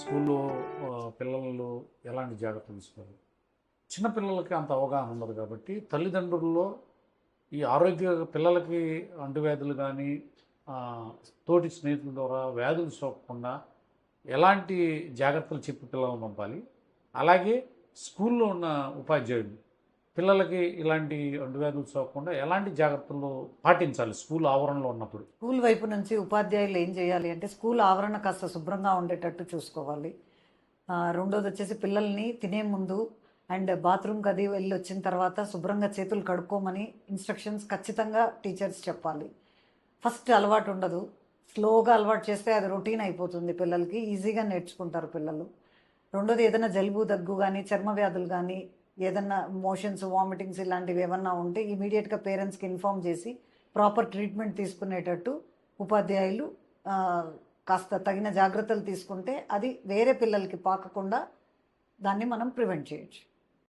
స్కూల్లో పిల్లలు ఎలాంటి జాగ్రత్తలు తీసుకోవాలి? చిన్నపిల్లలకి అంత అవగాహన ఉండదు కాబట్టి తల్లిదండ్రుల్లో ఈ ఆరోగ్య పిల్లలకి అంటువ్యాధులు కానీ తోటి స్నేహితుల ద్వారా వ్యాధులు సోకకుండా ఎలాంటి జాగ్రత్తలు చెప్పి పిల్లలను పంపాలి? అలాగే స్కూల్లో ఉన్న ఉపాధ్యాయుడు పిల్లలకి ఇలాంటి అంటువ్యాధులు సోకకుండా ఎలాంటి జాగ్రత్తలు పాటించాలి స్కూల్ ఆవరణలో ఉన్నప్పుడు? స్కూల్ వైపు నుంచి ఉపాధ్యాయులు ఏం చేయాలి అంటే స్కూల్ ఆవరణ కాస్త శుభ్రంగా ఉండేటట్టు చూసుకోవాలి. రెండోది వచ్చేసి పిల్లల్ని తినే ముందు అండ్ బాత్రూమ్కి అది వెళ్ళి వచ్చిన తర్వాత శుభ్రంగా చేతులు కడుక్కోమని ఇన్స్ట్రక్షన్స్ ఖచ్చితంగా టీచర్స్ చెప్పాలి. ఫస్ట్ అలవాటు ఉండదు. స్లోగా అలవాటు చేస్తే అది రొటీన్ అయిపోతుంది పిల్లలకి. ఈజీగా నేర్చుకుంటారు పిల్లలు. రెండోది ఏదైనా జలుబు దగ్గు కానీ చర్మ వ్యాధులు కానీ ఏదైనా మోషన్స్ వామిటింగ్స్ ఇలాంటివి ఏమన్నా ఉంటే ఇమీడియట్గా పేరెంట్స్కి ఇన్ఫామ్ చేసి ప్రాపర్ ట్రీట్మెంట్ తీసుకునేటట్టు ఉపాధ్యాయులు కాస్త తగిన జాగ్రత్తలు తీసుకుంటే అది వేరే పిల్లలకి పాకకుండా దాన్ని మనం ప్రివెంట్ చేయొచ్చు.